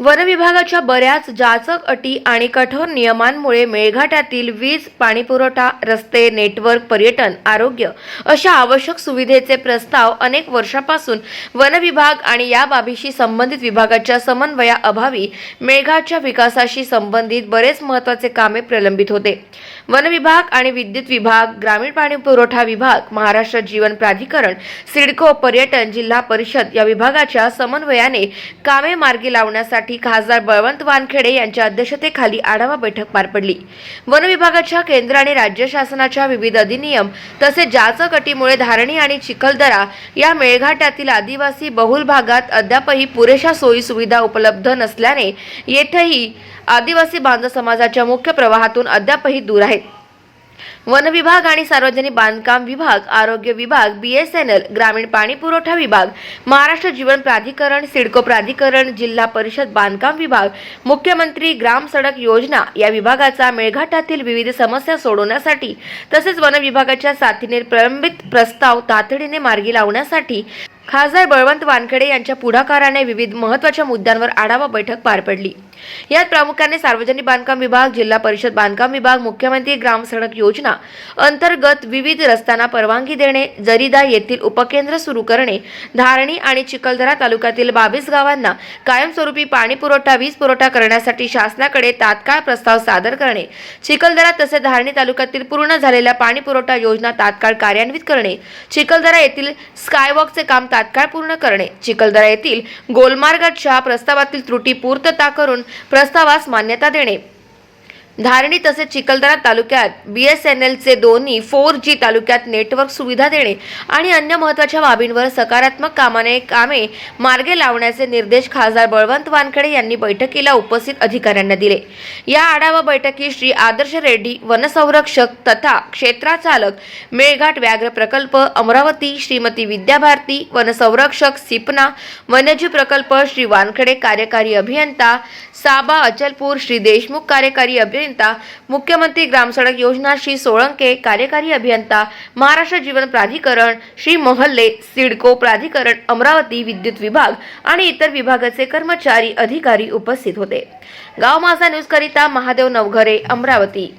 वनविभागाच्या बऱ्याच जाचक अटी आणि कठोर नियमांमुळे मेळघाटातील वीज पाणीपुरवठा रस्ते नेटवर्क पर्यटन आरोग्य अशा आवश्यक सुविधेचे प्रस्ताव अनेक वर्षापासून वनविभाग आणि या बाबीशी संबंधित विभागाच्या समन्वयाअभावी मेळघाटच्या विकासाशी संबंधित बरेच महत्त्वाचे कामे प्रलंबित होते. वनविभाग आणि विद्युत विभाग ग्रामीण पाणी पुरवठा विभाग महाराष्ट्र जीवन प्राधिकरण सिडको पर्यटन जिल्हा परिषद या विभागाच्या समन्वयाने कामे मार्गी लावण्यासाठी खासदार बळवंत वानखेडे यांच्या अध्यक्षतेखाली आढावा बैठक पार पडली. वन विभागाच्या केंद्र आणि राज्य शासनाच्या विविध अधिनियम तसेच जाचक अटीमुळे धारणी आणि चिखलदरा या मेळघाटातील आदिवासी बहुल भागात अद्यापही पुरेशा सोयी सुविधा उपलब्ध नसल्याने येथेही आदिवासी बांधव समाजाच्या मुख्य प्रवाहातून अद्यापही दूर आहेत. वन विभाग आणि सार्वजनिक बांधकाम विभाग आरोग्य विभाग बीएसएनएल ग्रामीण पाणी पुरवठा विभाग महाराष्ट्र जीवन प्राधिकरण सिडको प्राधिकरण जिल्हा परिषद बांधकाम विभाग मुख्यमंत्री ग्राम सडक योजना या विभागाचा मेळघाटातील विविध समस्या सोडवण्यासाठी तसेच वन विभागाच्या साथीने प्रलंबित प्रस्ताव तातडीने मार्गी लावण्यासाठी खासदार बळवंत वानखेडे यांच्या पुढाकाराने विविध महत्त्वाच्या मुद्द्यांवर आढावा बैठक पार पडली. यात प्रामुख्याने सार्वजनिक बांधकाम विभाग जिल्हा परिषद बांधकाम विभाग मुख्यमंत्री ग्राम सडक योजना अंतर्गत विविध रस्त्यांना परवानगी देणे जरीदा येथील उपकेंद्र सुरू करणे धारणी आणि चिखलदरा तालुक्यातील बावीस गावांना कायमस्वरूपी पाणी पुरवठा वीज पुरवठा करण्यासाठी शासनाकडे तात्काळ प्रस्ताव सादर करणे चिखलदरा तसेच धारणी तालुक्यातील पूर्ण झालेल्या पाणी पुरवठा योजना तात्काळ कार्यान्वित करणे चिखलदरा येथील स्कायवॉकचे काम तात्काळ पूर्ण करणे चिखलदरा येथील गोलमार्गाच्या प्रस्तावातील त्रुटी पूर्तता करून प्रस्तावास मान्यता देणे. धारणी तसेच चिखलदरा तालुक्यात बीएसएनएलचे दोन्ही फोर जी तालुक्यात नेटवर्क सुविधा देणे आणि अन्य महत्त्वाच्या बाबींवर सकारात्मक कामाने कामे मार्गे लावण्याचे निर्देश खासदार बळवंत वानखेडे यांनी बैठकीला उपस्थित अधिकाऱ्यांना दिले. या आढावा बैठकीत श्री आदर्श रेड्डी वनसंरक्षक तथा क्षेत्राचालक मेळघाट व्याघ्र प्रकल्प अमरावती श्रीमती विद्याभारती वनसंरक्षक सिपना वन्यजीव प्रकल्प श्री वानखेडे कार्यकारी अभियंता साबा अचलपूर श्री देशमुख कार्यकारी अभियंता मुख्यमंत्री ग्रामसडक योजना श्री सोळंके कार्यकारी अभियंता महाराष्ट्र जीवन प्राधिकरण श्री मोहल्ले सिडको प्राधिकरण अमरावती विद्युत विभाग आणि इतर विभागाचे कर्मचारी अधिकारी उपस्थित होते. गाव माझा न्यूज करिता महादेव नवघरे अमरावती.